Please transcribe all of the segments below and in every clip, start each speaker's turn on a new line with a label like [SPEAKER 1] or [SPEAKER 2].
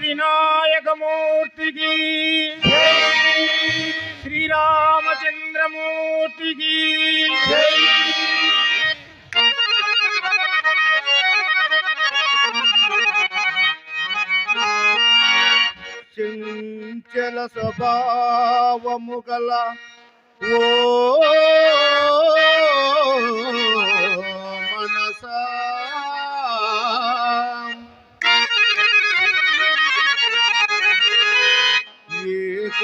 [SPEAKER 1] వినాయకమూర్తికి. శ్రీరామచంద్రమూర్తికి. చంచల స్వభావము గల ఓ మనసా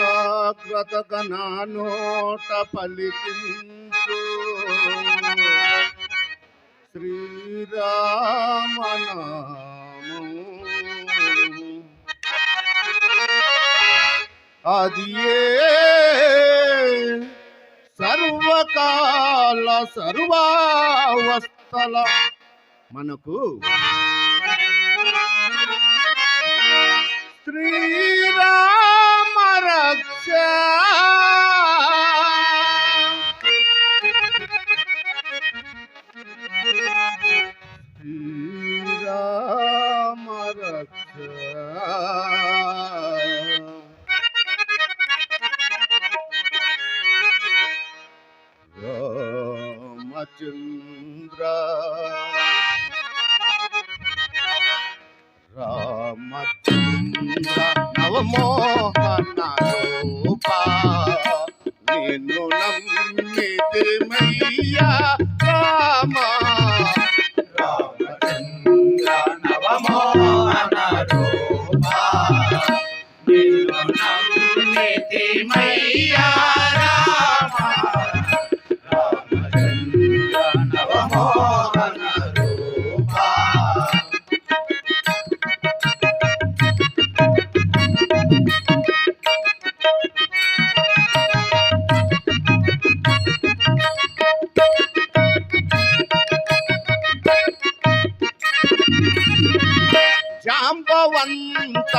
[SPEAKER 1] ఏకాగ్రత నా నోట పలికించు. శ్రీరామనామం అది సర్వకాల సర్వావస్థల మనకు శ్రీరామ రక్ష శ్రీరామ రక్ష రామచంద్ర రామచంద్ర నవమోహన
[SPEAKER 2] மையா
[SPEAKER 1] జాంబవంత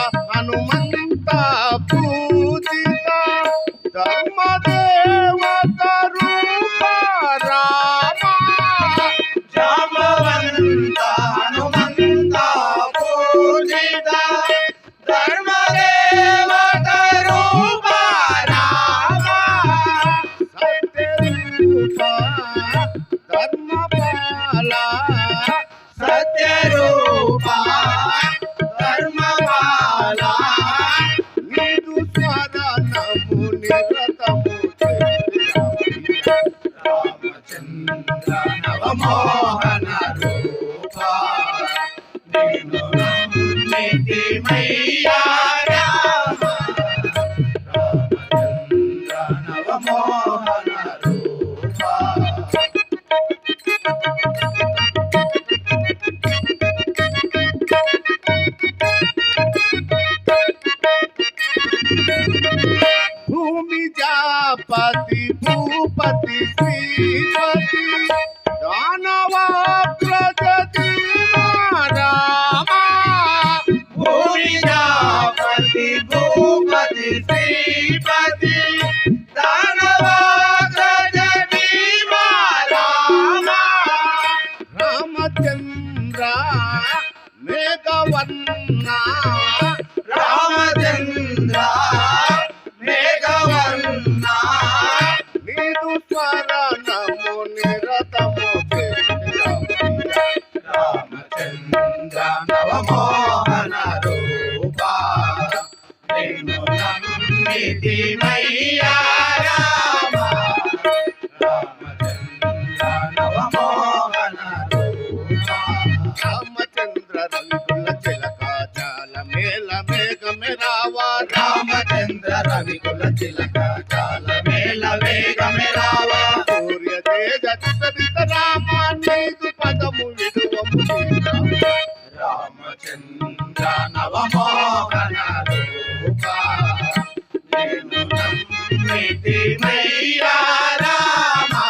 [SPEAKER 1] రూప
[SPEAKER 2] నిన్ను నమ్మితిమయ్యా
[SPEAKER 1] nobody feels. చిలక
[SPEAKER 2] కాల వేళ వేగమే రావా.
[SPEAKER 1] సూర్య తేజ చిత్రిత రామా నీదు పదము విడువము
[SPEAKER 2] రామచంద్ర నవమోహన రూపా. నేను నమ్మితి మయ్యా రామా.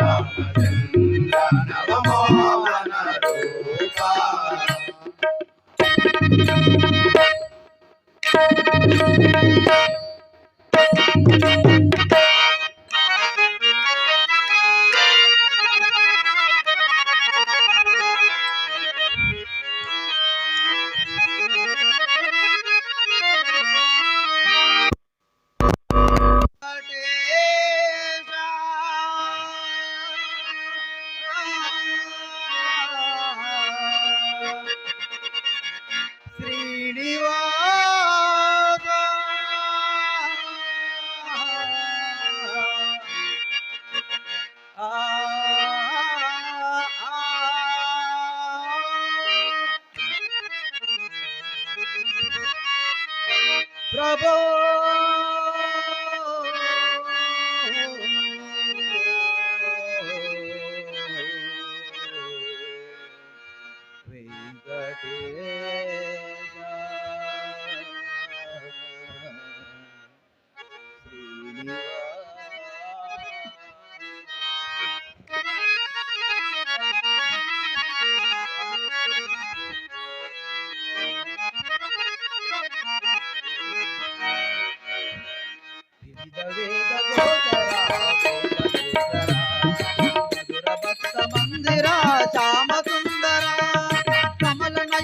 [SPEAKER 2] రామచంద్ర నవమోహన రూపా.
[SPEAKER 3] Thank you. Thank you.
[SPEAKER 2] Prabhu.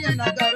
[SPEAKER 2] you're not.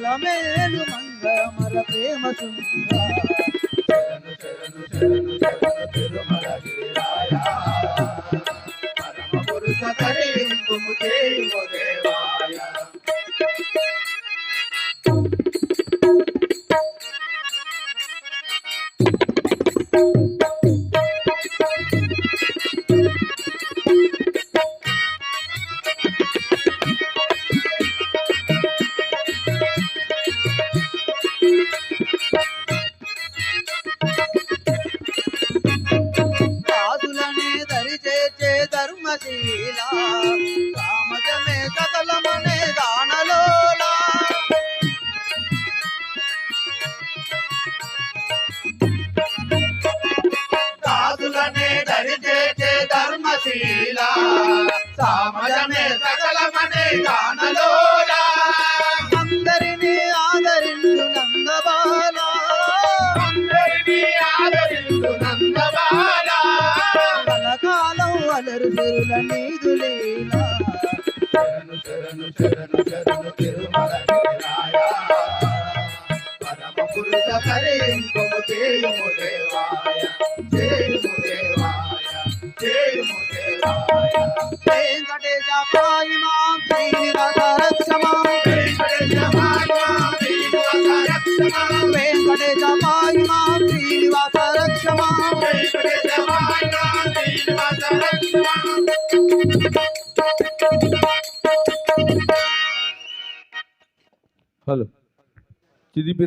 [SPEAKER 2] మంగళ మేలు మంగళమర ప్రేమ
[SPEAKER 3] సుంద ధర్మశీల సామజమే దానలోలా.
[SPEAKER 2] దాసులనే దరిచేచే ధర్మశీల. సామజమే సకలమనే గానలోలా
[SPEAKER 3] అందరినీ ఆదరించు నందబాల.
[SPEAKER 2] అందరినీ ఆదరించు నందబాల.
[SPEAKER 3] కలకాలం అలరు నీదు
[SPEAKER 2] శరణు శరణు శరణు తిరుమల గిరిరాయ పరమ పురుష కరింపు చేయుము దేవాయ చేయుము దేవాయ చేయుము దేవాయ
[SPEAKER 3] వెంకటేశ పాయి మాం శ్రీనివాస రక్షమా.
[SPEAKER 4] హలో చిదిపి